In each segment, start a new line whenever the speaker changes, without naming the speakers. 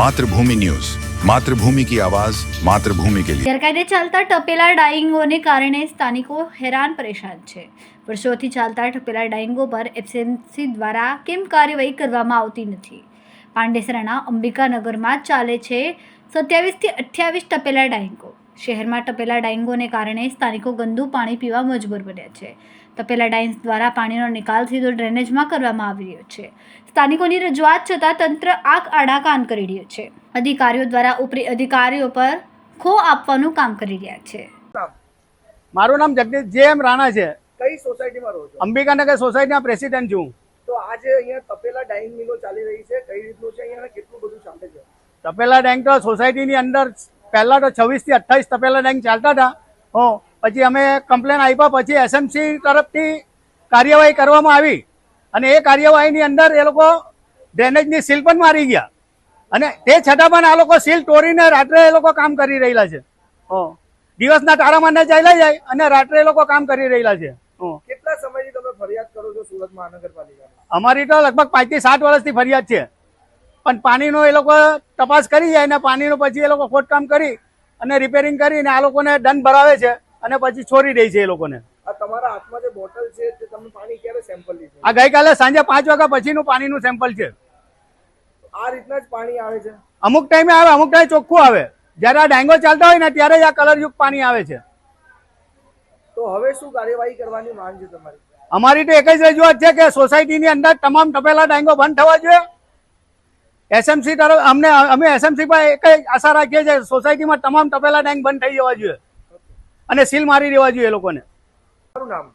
Mathrubhumi news Mathrubhumi કી આવાજ માતૃભૂમિ કે
ગેરકાયદે ચાલતા ટપેલા ડાઈંગોને કારણે સ્થાનિકો હેરાન પરેશાન છે. વર્ષોથી ચાલતા ટપેલા ડાઈંગો પર એફસીએમસી દ્વારા કેમ કાર્યવાહી કરવામાં આવતી નથી? પાંડેસરાના અંબિકાનગરમાં ચાલે છે સત્યાવીસથી અઠ્યાવીસ ટપેલા ડાઈંગો શહેરમાં તપેલા ડાઇંગોને કારણે સ્થાનિકો ગંદુ પાણી પીવા મજબૂર બન્યા છે. તપેલા ડાઈન્સ દ્વારા પાણીનો નિકાલ સીધો ડ્રેનેજમાં કરવામાં આવી રહ્યો છે. સ્થાનિકોની રજૂઆત છતાં તંત્ર આંખ આડા કાન કરી રહ્યું છે. અધિકારીઓ દ્વારા ઉપરી અધિકારીઓ પર ખો આપવાનું કામ કરી રહ્યા છે.
મારું નામ જગદીશ જે એમ રાણા છે.
કઈ સોસાયટીમાં રહો છો?
અંબિકાનગર સોસાયટીના પ્રેસિડેન્ટ છું.
તો આજે અહીંયા તપેલા ડાઇંગ મિલો ચાલી રહી છે. કઈ રીતનું છે? અહીંયા કેટલું બધું ચાલે છે?
તપેલા ડાઇંગ તો સોસાયટીની અંદર પહેલા તો છવ્વીસથી અઠ્ઠાવીસ તપેલા ડેંગ ચાલતા હતા. હો પછી અમે કમ્પ્લેન આપ્યા પછી એસએમસી તરફથી કાર્યવાહી કરવામાં આવી. અને એ કાર્યવાહીની અંદર એ લોકો ડ્રેનેજની સીલ પણ મારી ગયા. અને તે છતાં પણ આ લોકો સીલ તોડીને રાત્રે એ લોકો કામ કરી રહેલા છે. હો દિવસના તારામાં ન ચાલ્યા જાય અને રાત્રે એ લોકો કામ કરી રહેલા છે.
કેટલા સમયથી તમે ફરિયાદ કરો છો સુરત મહાનગરપાલિકા
અમારી તો લગભગ પાંચથી સાત વર્ષથી ફરિયાદ છે. પણ પાણીનો એ લોકો તપાસ કરી જાય અને પાણીનો પછી એ લોકો ખોદકામ કરી અને રિપેરિંગ કરીને આ લોકોને દંડ ભરાવે છે અને પછી છોડી દે છે એ લોકોને.
આ તમારા હાથમાં જે બોટલ છે તે તમે પાણી ક્યારે સેમ્પલ લીધું?
આ ગઈકાલે સાંજે પાંચ વાગ્યા પછીનું પાણીનું સેમ્પલ છે.
આ રીતના જ પાણી આવે છે?
અમુક ટાઈમે આવે અમુક ટાઈમે ચોખ્ખું આવે. જ્યારે આ ડાંગો ચાલતા હોય ને ત્યારે જ આ કલરયુક્ત પાણી આવે છે.
તો હવે શું કાર્યવાહી કરવાની માંગ છે તમારી?
અમારી તો એક જ રજૂઆત છે કે સોસાયટીની અંદર તમામ તપેલા ડાંગો બંધ થવા જોઈએ. એસએમસી તરફ અમને અમે એસએમસી પર એક જ આશા રાખીએ છીએ સોસાયટીમાં તમામ તપેલા ટેન્ક બંધ થઈ જવા જોઈએ. અને સીલ મારી દેવા જોઈએ એ લોકોને.
નામ?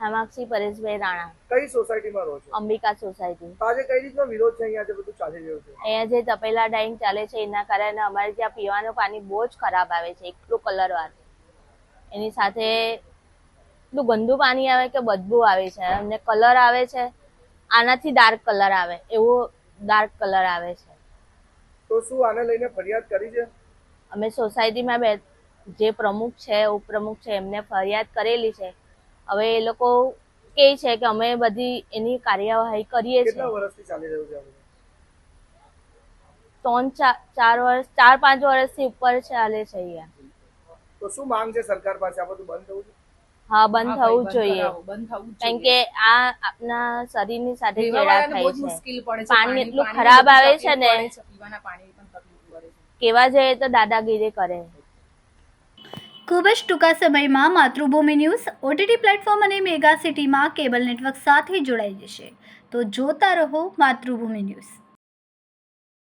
હેમાક્ષી પરેશભાઈ રાણા.
કઈ સોસાયટીમાં રહો છો?
અંબિકા સોસાયટી.
તો આજે કઈ રીતનો વિરોધ છે અહીંયા જે બધું ચાલી રહ્યું છે?
અહીંયા જે તપેલા ડાઈંગ ચાલે છે એના કારણે અમારે ત્યાં પીવાનું પાણી બહુ જ ખરાબ આવે છે એટલું કલરવાર એની સાથે એટલું ગંદુ પાણી આવે કે બદબુ આવે છે. અને કલર આવે છે આનાથી ડાર્ક કલર આવે. એવો ડાર્ક કલર આવે છે.
તો શું આને લઈને ફરિયાદ કરી છે?
અમે સોસાયટીમાં બે જે પ્રમુખ છે ઉપપ્રમુખ છે એમને ફરિયાદ કરેલી છે. હવે એ લોકો કે છે કે અમે બધી એની કાર્યવાહી કરીએ છીએ.
કેટલા વર્ષથી ચાલી રહ્યું છે
ત્રણ ચાર ચાર વર્ષ ચાર પાંચ વર્ષથી ઉપર ચાલે છે અહીંયા.
તો શું માંગ છે સરકાર પાસે? આ બધું બંધ થવું છે?
હા બંધ થવું જોઈએ. કારણ કે આ આપના શરીરની સાથે ચેડા થાય છે. પાણી એટલું ખરાબ આવે છે ને કેવા જઈએ તો દાદાગીરી કરે.
ખૂબ જ ટૂંકા સમયમાં માતૃભૂમિ ન્યૂઝ ઓટીટી પ્લેટફોર્મ અને મેગા સિટીમાં કેબલ નેટવર્ક સાથે જોડાઈ જશે. તો જોતા રહો માતૃભૂમિ ન્યૂઝ.